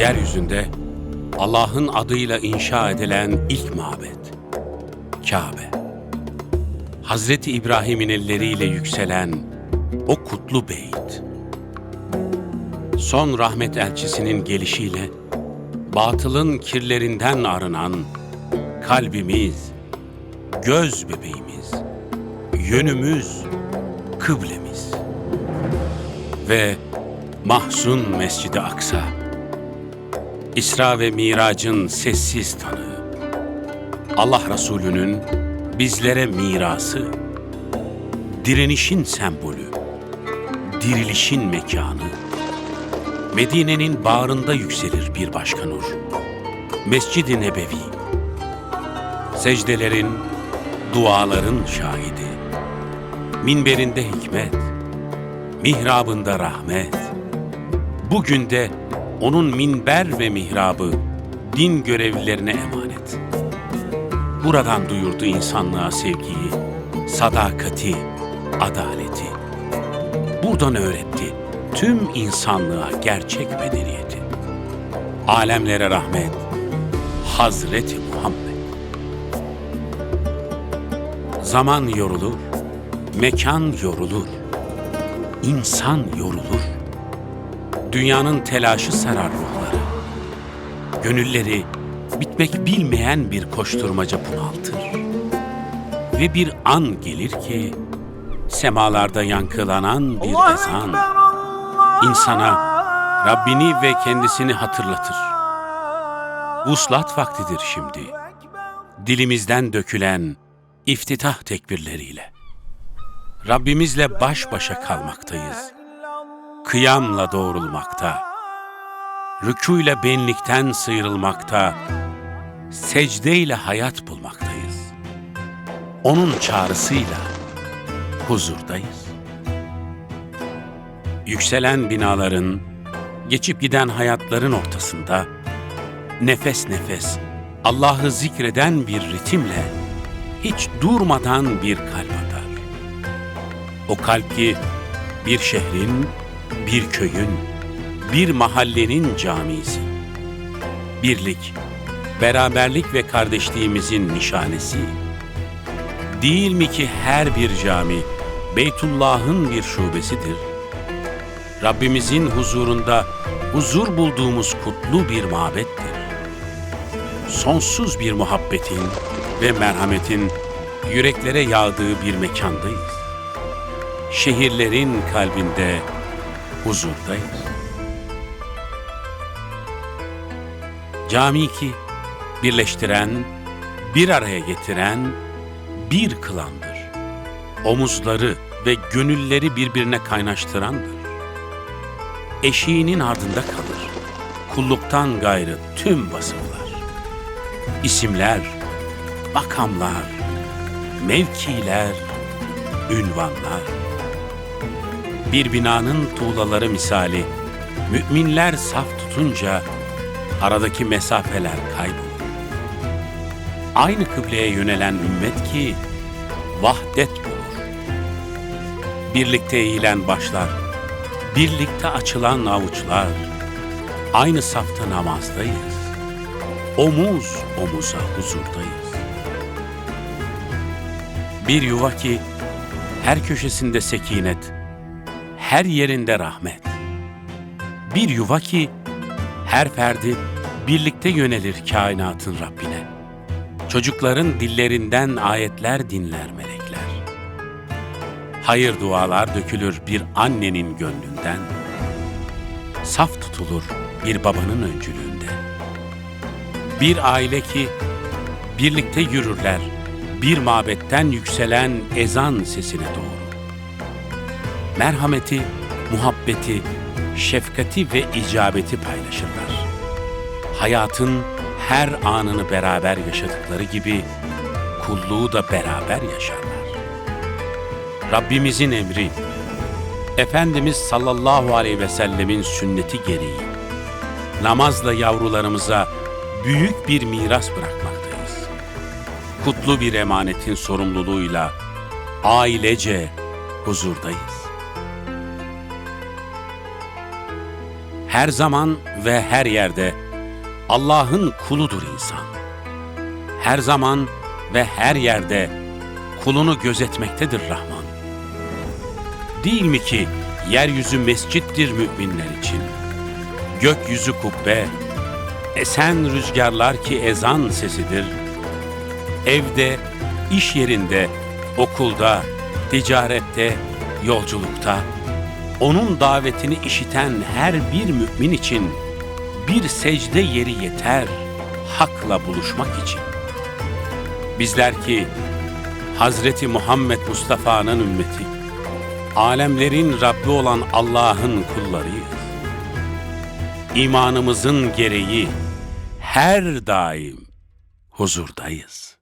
Yeryüzünde Allah'ın adıyla inşa edilen ilk mabet. Kabe. Hazreti İbrahim'in elleriyle yükselen o kutlu beyt. Son rahmet elçisinin gelişiyle batılın kirlerinden arınan kalbimiz, göz bebeğimiz, yönümüz, kıblemiz ve Mahzun Mescidi Aksa. İsra ve Mirac'ın sessiz tanığı. Allah Resulü'nün bizlere mirası. Direnişin sembolü. Dirilişin mekanı. Medine'nin bağrında yükselir bir başka nur. Mescid-i Nebevi. Secdelerin, duaların şahidi. Minberinde hikmet, mihrabında rahmet. Bugün de onun minber ve mihrabı din görevlilerine emanet. Buradan duyurdu insanlığa sevgiyi, sadakati, adaleti. Buradan öğretti tüm insanlığa gerçek medeniyeti. Alemlere rahmet, Hazreti Muhammed. Zaman yorulur, mekan yorulur, insan yorulur. Dünyanın telaşı sarar ruhları. Gönülleri bitmek bilmeyen bir koşturmaca bunaltır. Ve bir an gelir ki semalarda yankılanan bir ezan insana Rabbini ve kendisini hatırlatır. Vuslat vaktidir şimdi. Dilimizden dökülen iftitah tekbirleriyle. Rabbimizle baş başa kalmaktayız. Kıyamla doğrulmakta. Rükûyla benlikten sıyrılmakta. Secdeyle hayat bulmaktayız. Onun çağrısıyla huzurdayız. Yükselen binaların, geçip giden hayatların ortasında nefes nefes Allah'ı zikreden bir ritimle hiç durmadan bir kalp atar. O kalp ki bir şehrin, bir köyün, bir mahallenin camisi. Birlik, beraberlik ve kardeşliğimizin nişanesi. Değil mi ki her bir cami Beytullah'ın bir şubesidir? Rabbimizin huzurunda huzur bulduğumuz kutlu bir mabettir. Sonsuz bir muhabbetin ve merhametin yüreklere yağdığı bir mekandayız. Şehirlerin kalbinde huzurdayız. Cami ki birleştiren, bir araya getiren, bir kılandır. Omuzları ve gönülleri birbirine kaynaştırandır. Eşiğinin ardında kalır. Kulluktan gayrı tüm vasıflar. İsimler, makamlar, mevkiler, ünvanlar. Bir binanın tuğlaları misali müminler saf tutunca aradaki mesafeler kaybolur. Aynı kıbleye yönelen ümmet ki vahdet bulur. Birlikte eğilen başlar, birlikte açılan avuçlar, aynı safta namazdayız. Omuz omuza huzurdayız. Bir yuva ki her köşesinde sekinet, her yerinde rahmet. Bir yuva ki her ferdi birlikte yönelir kainatın Rabbine. Çocukların dillerinden ayetler dinler melekler. Hayır dualar dökülür bir annenin gönlünden. Saf tutulur bir babanın öncülüğünde. Bir aile ki birlikte yürürler bir mabetten yükselen ezan sesine doğru. Merhameti, muhabbeti, şefkati ve icabeti paylaşırlar. Hayatın her anını beraber yaşadıkları gibi kulluğu da beraber yaşarlar. Rabbimizin emri, Efendimiz sallallahu aleyhi ve sellemin sünneti gereği namazla yavrularımıza büyük bir miras bırakmaktayız. Kutlu bir emanetin sorumluluğuyla ailece huzurdayız. Her zaman ve her yerde Allah'ın kuludur insan. Her zaman ve her yerde kulunu gözetmektedir Rahman. Değil mi ki yeryüzü mescittir müminler için? Gökyüzü kubbe, esen rüzgarlar ki ezan sesidir. Evde, iş yerinde, okulda, ticarette, yolculukta, onun davetini işiten her bir mümin için bir secde yeri yeter hakla buluşmak için. Bizler ki Hazreti Muhammed Mustafa'nın ümmeti, alemlerin Rabbi olan Allah'ın kullarıyız. İmanımızın gereği her daim huzurdayız.